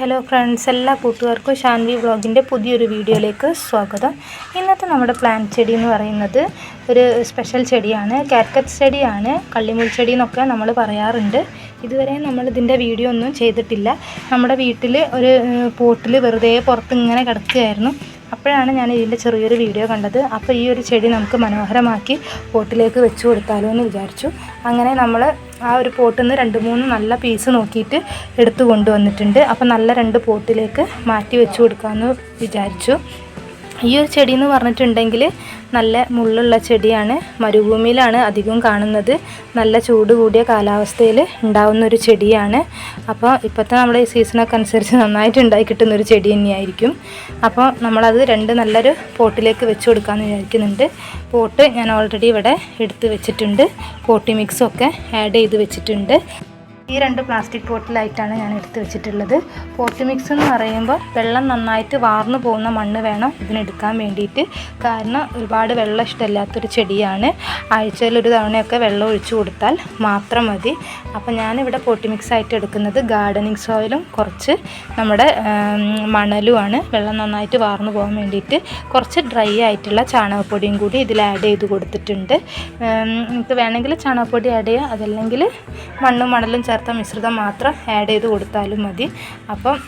Hello friends എല്ലാ കൂട്ടുകാർക്കും ഷാൻവി വ്ളോഗിന്റെ പുതിയൊരു വീഡിയോയിലേക്ക് സ്വാഗതം. ഇന്നത്തെ നമ്മുടെ പ്ലാന്റ് ചെടി എന്ന് പറയുന്നത് ഒരു സ്പെഷ്യൽ ചെടിയാണ്. കാറ്റ്കറ്റ് ചെടിയാണ്. കള്ളിമുൾ ചെടി എന്നൊക്കെ നമ്മൾ പറയാറുണ്ട്. ഇതുവരെ നമ്മൾ ഇതിന്റെ വീഡിയോ ഒന്നും ചെയ്തിട്ടില്ല. നമ്മുടെ വീട്ടിൽ ഒരു പോട്ടിൽ വെറുതെ പുറത്ത് ഇങ്ങനെ കിടക്കുകയായിരുന്നു. അപ്പോഴാണ് ഞാൻ ഇതിന്റെ ചെറിയൊരു വീഡിയോ കണ്ടത്. അപ്പോൾ ഈ ഒരു ചെടി നമുക്ക് മനോഹരമാക്കി പോട്ടിലേക്ക് വെച്ച് കൊടുത്താലോ എന്ന് വിചാരിച്ചു. അങ്ങനെ നമ്മൾ ആ ഒരു പോട്ടിൽ നിന്ന് രണ്ട് മൂന്ന് നല്ല പീസ് നോക്കിയിട്ട് എടുത്തു കൊണ്ടുവന്നിട്ടുണ്ട്. അപ്പോൾ നല്ല രണ്ട് പോട്ടിലേക്ക് മാറ്റി വെച്ച് കൊടുക്കാമെന്ന് വിചാരിച്ചു. ഈ ഒരു ചെടി എന്ന് പറഞ്ഞിട്ടുണ്ടെങ്കിൽ നല്ല മുള്ളുള്ള ചെടിയാണ്. മരുഭൂമിയിലാണ് അധികം കാണുന്നത്. നല്ല ചൂട് കൂടിയ കാലാവസ്ഥയിൽ ഉണ്ടാവുന്ന ഒരു ചെടിയാണ്. അപ്പോൾ ഇപ്പോഴത്തെ നമ്മുടെ ഈ സീസണൊക്കെ അനുസരിച്ച് നന്നായിട്ട് ഉണ്ടായി കിട്ടുന്ന ഒരു ചെടി തന്നെയായിരിക്കും. അപ്പോൾ നമ്മളത് രണ്ട് നല്ലൊരു പോട്ടിലേക്ക് വെച്ച് കൊടുക്കാമെന്ന് വിചാരിക്കുന്നുണ്ട്. പോട്ട് ഞാൻ ഓൾറെഡി ഇവിടെ എടുത്ത് വെച്ചിട്ടുണ്ട്. പോട്ടി മിക്സൊക്കെ ആഡ് ചെയ്ത് വെച്ചിട്ടുണ്ട്. ഈ രണ്ട് പ്ലാസ്റ്റിക് ബോട്ടിലായിട്ടാണ് ഞാൻ എടുത്ത് വെച്ചിട്ടുള്ളത്. പോട്ടി മിക്സ് എന്ന് പറയുമ്പോൾ വെള്ളം നന്നായിട്ട് വാർന്നു പോകുന്ന മണ്ണ് വേണം ഇതിനെടുക്കാൻ വേണ്ടിയിട്ട്. കാരണം ഒരുപാട് വെള്ളം ഇഷ്ടമില്ലാത്തൊരു ചെടിയാണ്. ആഴ്ചയിൽ ഒരു തവണയൊക്കെ വെള്ളം ഒഴിച്ചു കൊടുത്താൽ മാത്രം മതി. അപ്പോൾ ഞാനിവിടെ പോട്ടി മിക്സ് ആയിട്ട് എടുക്കുന്നത് ഗാർഡനിങ് സോയിലും കുറച്ച് നമ്മുടെ മണലുമാണ്. വെള്ളം നന്നായിട്ട് വാർന്നു പോകാൻ വേണ്ടിയിട്ട് കുറച്ച് ഡ്രൈ ആയിട്ടുള്ള ചാണകപ്പൊടിയും കൂടി ഇതിൽ ആഡ് ചെയ്ത് കൊടുത്തിട്ടുണ്ട്. നിങ്ങൾക്ക് വേണമെങ്കിൽ ചാണകപ്പൊടി ആഡ് ചെയ്യുക. അതല്ലെങ്കിൽ മണ്ണും മണലും മിശ്രിതം മാത്രം ആഡ് ചെയ്ത് കൊടുത്താലും മതി. അപ്പം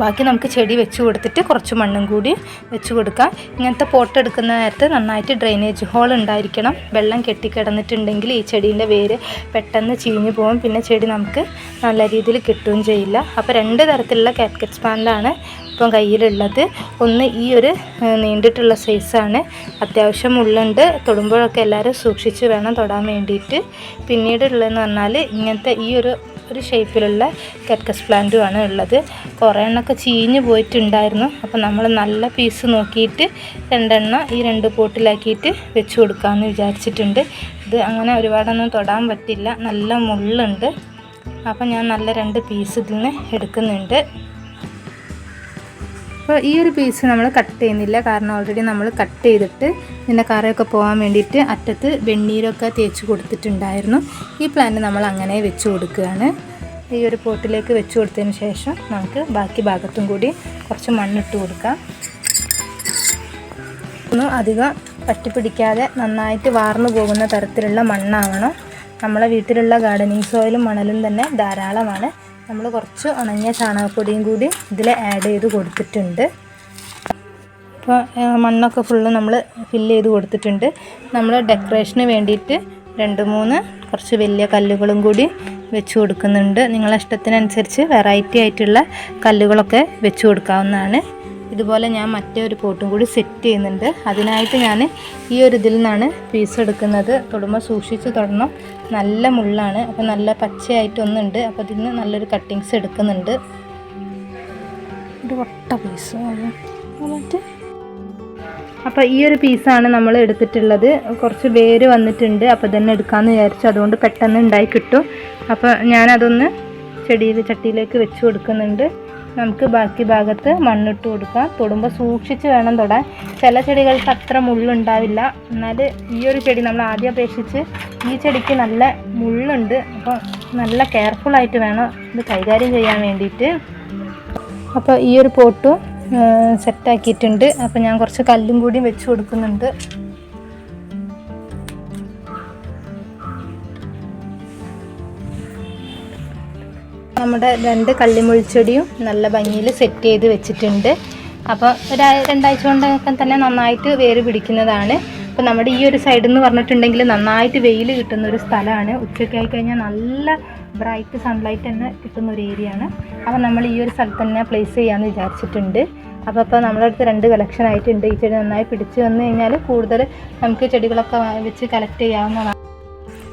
ബാക്കി നമുക്ക് ചെടി വെച്ച് കൊടുത്തിട്ട് കുറച്ച് മണ്ണും കൂടി വെച്ച് കൊടുക്കാം. ഇങ്ങനത്തെ പോട്ട് എടുക്കുന്ന നേരത്ത് നന്നായിട്ട് ഡ്രെയിനേജ് ഹോൾ ഉണ്ടായിരിക്കണം. വെള്ളം കെട്ടിക്കിടന്നിട്ടുണ്ടെങ്കിൽ ഈ ചെടീന്റെ വേര് പെട്ടെന്ന് ചീഞ്ഞു പോകും പിന്നെ ചെടി നമുക്ക് നല്ല രീതിയിൽ കിട്ടുകയും ചെയ്യില്ല. അപ്പോൾ രണ്ട് തരത്തിലുള്ള കാറ്റ്കറ്റ് സ്പാനിലാണ് ഇപ്പം കയ്യിലുള്ളത്. ഒന്ന് ഈ ഒരു നീണ്ടിട്ടുള്ള സൈസാണ് അത്യാവശ്യം ഉള്ളുണ്ട്. തൊടുമ്പോഴൊക്കെ എല്ലാവരും സൂക്ഷിച്ച് വേണം തൊടാൻ വേണ്ടിയിട്ട്. പിന്നീടുള്ളതെന്ന് പറഞ്ഞാൽ ഇങ്ങനത്തെ ഈ ഒരു ഒരു ഷേപ്പിലുള്ള കെറ്റ്കസ് പ്ലാന്റുമാണ് ഉള്ളത്. കുറേ എണ്ണമൊക്കെ ചീഞ്ഞ് പോയിട്ടുണ്ടായിരുന്നു. അപ്പോൾ നമ്മൾ നല്ല പീസ് നോക്കിയിട്ട് രണ്ടെണ്ണം ഈ രണ്ട് പോട്ടിലാക്കിയിട്ട് വെച്ച് കൊടുക്കാമെന്ന് വിചാരിച്ചിട്ടുണ്ട്. ഇത് അങ്ങനെ ഒരുപാടൊന്നും തൊടാൻ പറ്റില്ല. നല്ല മുള്ളുണ്ട്. അപ്പം ഞാൻ നല്ല രണ്ട് പീസ് ഇതിൽ നിന്ന് എടുക്കുന്നുണ്ട്. അപ്പോൾ ഈ ഒരു പീസ് നമ്മൾ കട്ട് ചെയ്യുന്നില്ല. കാരണം ഓൾറെഡി നമ്മൾ കട്ട് ചെയ്തിട്ട് ഇതിന്റെ കറയൊക്കെ പോകാൻ വേണ്ടിയിട്ട് അറ്റത്ത് വെണ്ണീരൊക്കെ തേച്ച് കൊടുത്തിട്ടുണ്ടായിരുന്നു. ഈ പ്ലാന്റ് നമ്മൾ അങ്ങനെ വെച്ച് കൊടുക്കുകയാണ്. ഈ ഒരു പോട്ടിലേക്ക് വെച്ച് കൊടുത്തതിന് ശേഷം നമുക്ക് ബാക്കി ഭാഗത്തും കൂടി കുറച്ച് മണ്ണിട്ട് കൊടുക്കാം. ഒന്നും അധികം പറ്റിപ്പിടിക്കാതെ നന്നായിട്ട് വാർന്നു പോകുന്ന തരത്തിലുള്ള മണ്ണാവണം. നമ്മളെ വീട്ടിലുള്ള ഗാർഡനിങ് സോയിലും മണലും തന്നെ ധാരാളമാണ്. നമ്മൾ കുറച്ച് ഉണങ്ങിയ ചാണകപ്പൊടിയും കൂടി ഇതിൽ ആഡ് ചെയ്ത് കൊടുത്തിട്ടുണ്ട്. ഇപ്പോൾ മണ്ണൊക്കെ ഫുള്ള് നമ്മൾ ഫില്ല് ചെയ്ത് കൊടുത്തിട്ടുണ്ട്. നമ്മൾ ഡെക്കറേഷന് വേണ്ടിയിട്ട് രണ്ട് മൂന്ന് കുറച്ച് വലിയ കല്ലുകളും കൂടി വെച്ച് കൊടുക്കുന്നുണ്ട്. നിങ്ങളെ ഇഷ്ടത്തിനനുസരിച്ച് വെറൈറ്റി ആയിട്ടുള്ള കല്ലുകളൊക്കെ വെച്ച് കൊടുക്കാവുന്നതാണ്. ഇതുപോലെ ഞാൻ മറ്റേ ഒരു പോട്ടും കൂടി സെറ്റ് ചെയ്യുന്നുണ്ട്. അതിനായിട്ട് ഞാൻ ഈ ഒരു ഇതിൽ നിന്നാണ് പീസ് എടുക്കുന്നത്. തൊടുമ്പോൾ സൂക്ഷിച്ച് തൊടണം. നല്ല മുള്ളാണ്. അപ്പോൾ നല്ല പച്ചയായിട്ടൊന്നുണ്ട് അപ്പോൾ ഇതിൽ നല്ലൊരു കട്ടിങ്സ് എടുക്കുന്നുണ്ട്. ഒരു വട്ട പീസ് അപ്പോൾ ഈ ഒരു പീസാണ് നമ്മൾ എടുത്തിട്ടുള്ളത്. കുറച്ച് വേര് വന്നിട്ടുണ്ട്. അപ്പോൾ തന്നെ എടുക്കാമെന്ന് വിചാരിച്ചു. അതുകൊണ്ട് പെട്ടെന്ന് ഉണ്ടായി കിട്ടും. അപ്പോൾ ഞാനതൊന്ന് ചെടിയിൽ ചട്ടിയിലേക്ക് വെച്ച് കൊടുക്കുന്നുണ്ട്. നമുക്ക് ബാക്കി ഭാഗത്ത് മണ്ണിട്ട് കൊടുക്കാം. തൊടുമ്പോൾ സൂക്ഷിച്ച് വേണം തൊടാൻ. ചില ചെടികൾക്ക് അത്ര മുള്ളുണ്ടാവില്ല. എന്നാൽ ഈ ഒരു ചെടി നമ്മൾ ആദ്യം അപേക്ഷിച്ച് ഈ ചെടിക്ക് നല്ല മുള്ളുണ്ട്. അപ്പോൾ നല്ല കെയർഫുള്ളായിട്ട് വേണം ഇത് കൈകാര്യം ചെയ്യാൻ വേണ്ടിയിട്ട്. അപ്പോൾ ഈ ഒരു പോട്ടും സെറ്റാക്കിയിട്ടുണ്ട് അപ്പോൾ ഞാൻ കുറച്ച് കല്ലും കൂടി വെച്ച് കൊടുക്കുന്നുണ്ട്. നമ്മുടെ രണ്ട് കള്ളിമുൾച്ചെടിയും നല്ല ഭംഗിയിൽ സെറ്റ് ചെയ്ത് വെച്ചിട്ടുണ്ട്. അപ്പോൾ ഒരു രണ്ടാഴ്ച കൊണ്ടൊക്കെ തന്നെ നന്നായിട്ട് വേര് പിടിക്കുന്നതാണ്. അപ്പോൾ നമ്മുടെ ഈ ഒരു സൈഡ് എന്ന് പറഞ്ഞിട്ടുണ്ടെങ്കിൽ നന്നായിട്ട് വെയിൽ കിട്ടുന്ന ഒരു സ്ഥലമാണ്. ഉച്ചയ്ക്ക് ആയി കഴിഞ്ഞാൽ നല്ല ബ്രൈറ്റ് സൺലൈറ്റ് തന്നെ കിട്ടുന്ന ഒരു ഏരിയ ആണ്. അപ്പോൾ നമ്മൾ ഈ ഒരു സ്ഥലത്ത് തന്നെ പ്ലേസ് ചെയ്യാമെന്ന് വിചാരിച്ചിട്ടുണ്ട്. അപ്പോൾ അപ്പോൾ നമ്മുടെ അടുത്ത് രണ്ട് കളക്ഷൻ ആയിട്ടുണ്ട്. ഈ ചെടി നന്നായി പിടിച്ച് വന്നു കഴിഞ്ഞാൽ കൂടുതൽ നമുക്ക് ചെടികളൊക്കെ വെച്ച് കളക്ട് ചെയ്യാവുന്നതാണ്.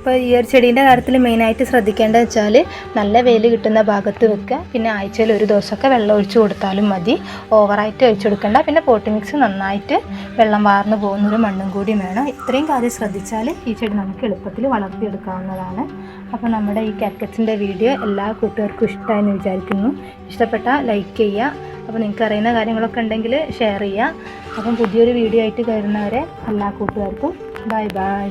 ഇപ്പോൾ ഈ ഒരു ചെടീന്റെ കാര്യത്തിൽ മെയിനായിട്ട് ശ്രദ്ധിക്കേണ്ടത് വെച്ചാൽ നല്ല വെയിൽ കിട്ടുന്ന ഭാഗത്ത് വെക്കുക. പിന്നെ ആഴ്ചയിൽ ഒരു ദിവസമൊക്കെ വെള്ളം ഒഴിച്ചു കൊടുത്താലും മതി. ഓവറായിട്ട് ഒഴിച്ചു കൊടുക്കേണ്ട. പിന്നെ പോട്ടി മിക്സ് നന്നായിട്ട് വെള്ളം വാർന്നു പോകുന്നൊരു മണ്ണും കൂടി വേണം. ഇത്രയും കാര്യം ശ്രദ്ധിച്ചാൽ ഈ ചെടി നമുക്ക് എളുപ്പത്തിൽ വളർത്തിയെടുക്കാവുന്നതാണ്. അപ്പോൾ നമ്മുടെ ഈ കാറ്റ്കറ്റ്സിന്റെ വീഡിയോ എല്ലാ കൂട്ടുകാർക്കും ഇഷ്ടമായെന്ന് വിചാരിക്കുന്നു. ഇഷ്ടപ്പെട്ടാൽ ലൈക്ക് ചെയ്യുക. അപ്പോൾ നിങ്ങൾക്ക് അറിയുന്ന കാര്യങ്ങളൊക്കെ ഉണ്ടെങ്കിൽ ഷെയർ ചെയ്യുക. അപ്പം പുതിയൊരു വീഡിയോ ആയിട്ട് കയറുന്നവരെ എല്ലാ കൂട്ടുകാർക്കും ബൈ ബൈ